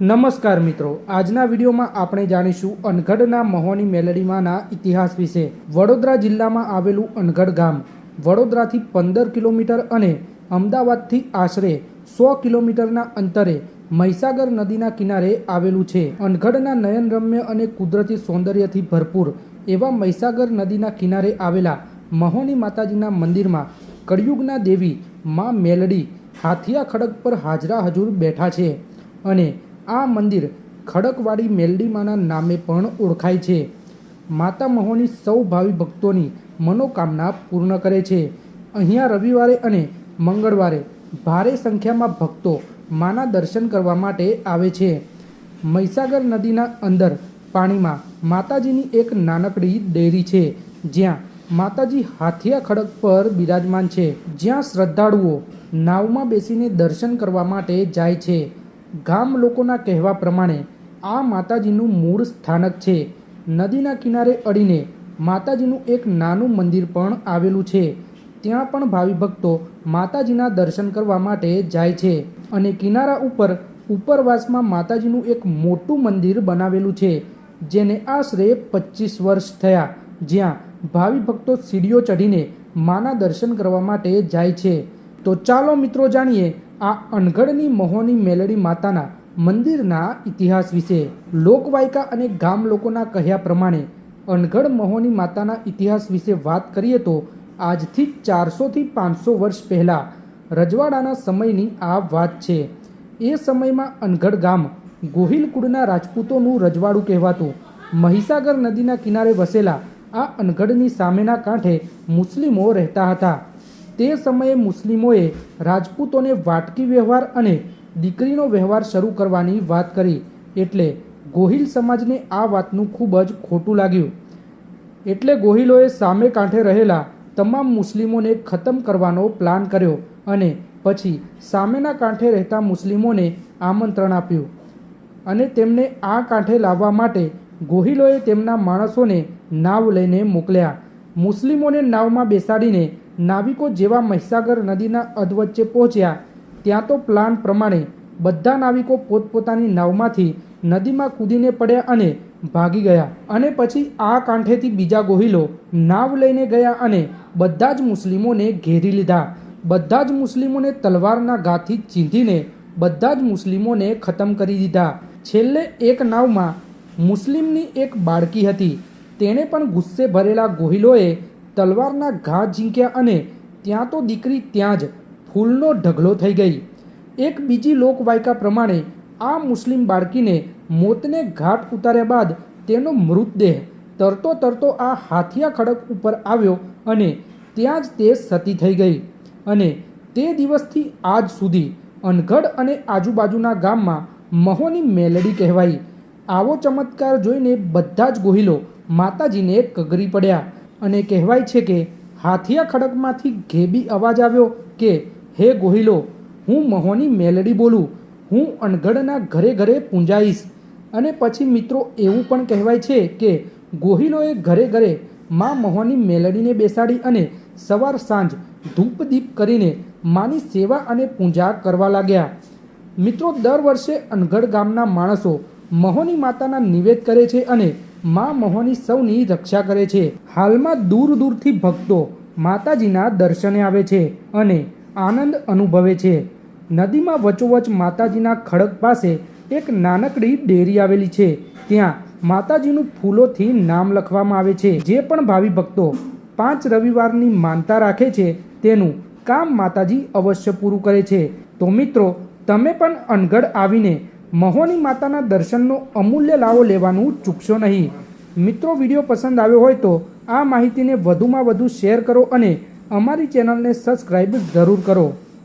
નમસ્કાર મિત્રો. આજના વિડીયોમાં આપણે જાણીશું અનગઢના મહોની મેલડીમાંના ઇતિહાસ વિશે. વડોદરા જિલ્લામાં આવેલું અનગઢ ગામ વડોદરાથી પંદર કિલોમીટર અને અમદાવાદથી આશરે સો કિલોમીટરના અંતરે મહીસાગર નદીના કિનારે આવેલું છે. અનગઢના નયનરમ્ય અને કુદરતી સૌંદર્યથી ભરપૂર એવા મહીસાગર નદીના કિનારે આવેલા મહોની માતાજીના મંદિરમાં કળિયુગના દેવી મા મેલડી હાથિયા ખડક પર હાજરા હજુર બેઠા છે અને આ મંદિર ખડકવાડી મેલડીમાના નામે પણ ઓળખાય છે. માતા મહોની સૌ ભાવિ ભક્તોની મનોકામના પૂર્ણ કરે છે. અહીંયા રવિવારે અને મંગળવારે ભારે સંખ્યામાં ભક્તો માના દર્શન કરવા માટે આવે છે. મહીસાગર નદીના અંદર પાણીમાં માતાજીની એક નાનકડી ડેરી છે, જ્યાં માતાજી હાથિયા ખડક પર બિરાજમાન છે. જ્યાં શ્રદ્ધાળુઓ નાવમાં બેસીને દર્શન કરવા માટે જાય છે. ગામ લોકોના કહેવા પ્રમાણે આ માતાજીનું મૂળ સ્થાનક છે. નદીના કિનારે અડીને માતાજીનું એક નાનું મંદિર પણ આવેલું છે. ત્યાં પણ ભાવિ ભક્તો માતાજીના દર્શન કરવા માટે જાય છે અને કિનારા ઉપર ઉપરવાસમાં માતાજીનું એક મોટું મંદિર બનાવેલું છે, જેને આશરે પચીસ વર્ષ થયા, જ્યાં ભાવિ ભક્તો સીડીઓ ચઢીને માના દર્શન કરવા માટે જાય છે. તો ચાલો મિત્રો જાણીએ આ અનગઢની મહોની મેલડી માતાના મંદિરના ઇતિહાસ વિશે લોકવાયકા અને ગામ લોકોના કહ્યા પ્રમાણે અનગઢ મહોની માતાના ઇતિહાસ વિશે વાત કરીએ તો આજથી ચારસોથી પાંચસો વર્ષ પહેલાં રજવાડાના સમયની આ વાત છે. એ સમયમાં અનગઢ ગામ ગોહિલકુળના રાજપૂતોનું રજવાડું કહેવાતું. મહીસાગર નદીના કિનારે વસેલા આ અનગઢની સામેના કાંઠે મુસ્લિમો રહેતા હતા. તે સમયે મુસ્લિમોએ રાજપૂતોને વાટકી વ્યવહાર અને દીકરીનો વ્યવહાર શરૂ કરવાની વાત કરી એટલે ગોહિલ સમાજને આ વાતનું ખૂબ જ ખોટું લાગ્યું. એટલે ગોહિલોએ સામે કાંઠે રહેલા તમામ મુસ્લિમોને ખતમ કરવાનો પ્લાન કર્યો અને પછી સામેના કાંઠે રહેતા મુસ્લિમોને આમંત્રણ આપ્યું અને તેમને આ કાંઠે લાવવા માટે ગોહિલોએ તેમના માણસોને નાવ લઈને મોકલ્યા. મુસ્લિમોને નાવમાં બેસાડીને નાવિકો જેવા મહીસાગર નદીના અધવચ્ચે પહોંચ્યા. ત્યાં તો પ્લાન પ્રમાણે બધા નાવિકો પોતપોતાની નાવમાંથી નદીમાં કૂદીને પડ્યા અને ભાગી ગયા અને પછી આ કાંઠેથી બીજા ગોહિલો નાવ લઈને ગયા અને બધા જ મુસ્લિમોને ઘેરી લીધા. બધા જ મુસ્લિમોને તલવારના ઘાથી ચીંધીને બધા જ મુસ્લિમોને ખતમ કરી દીધા. છેલ્લે એક નાવમાં મુસ્લિમની એક બાળકી હતી. તેણે પણ ગુસ્સે ભરેલા ગોહિલોએ તલવારના ઘા ઝીંક્યા અને ત્યાં તો દીકરી ત્યાં જ ફૂલનો ઢગલો થઈ ગઈ. એક બીજી લોકવાયકા પ્રમાણે આ મુસ્લિમ બાળકીને મોતને ઘાટ ઉતાર્યા બાદ તેનો મૃતદેહ તરતો તરતો આ હાથિયા ખડક ઉપર આવ્યો અને ત્યાં જ તે સતી થઈ ગઈ અને તે દિવસથી આજ સુધી અનગઢ અને આજુબાજુના ગામમાં મહોની મેલડી કહેવાઈ આવો ચમત્કાર જોઈને બધા જ ગોહિલો માતાજીને કગરી પડ્યા અને કહેવાય છે કે હાથિયા ખડકમાંથી ઘેબી અવાજ આવ્યો કે, હે ગોહિલો, હું મહોની મેલડી બોલું, હું અનગઢના ઘરે ઘરે પૂંજાઈશ. અને પછી મિત્રો એવું પણ કહેવાય છે કે ગોહિલોએ ઘરે ઘરે મા મહોની મેલડીને બેસાડી અને સવાર સાંજ ધૂપ દીપ કરીને માની સેવા અને પૂજા કરવા લાગ્યા. મિત્રો, દર વર્ષે અનગઢ ગામના માણસો મહોની માતાના નિવેદ કરે છે અને મા મહોની સૌની રક્ષા કરે છે. હાલમાં દૂર દૂરથી ભક્તો માતાજીના દર્શને આવે છે અને આનંદ અનુભવે છે. નદીમાં વચોવચ માતાજીના ખડક પાસે એક નાનકડી ડેરી આવેલી છે. ત્યાં માતાજીનું ફૂલોથી નામ લખવામાં આવે છે. જે પણ ભાવિ ભક્તો પાંચ રવિવારની માનતા રાખે છે તેનું કામ માતાજી અવશ્ય પૂરું કરે છે. તો મિત્રો, તમે પણ અનગઢ આવીને મહોની માતાના દર્શનનો અમૂલ્ય લાવો લેવાનું ચૂકશો નહીં. મિત્રો, વીડિયો પસંદ આવ્યો હોય તો આ માહિતીને વધુમાં વધુ શેર કરો અને અમારી ચેનલને સબસ્ક્રાઈબ જરૂર કરો.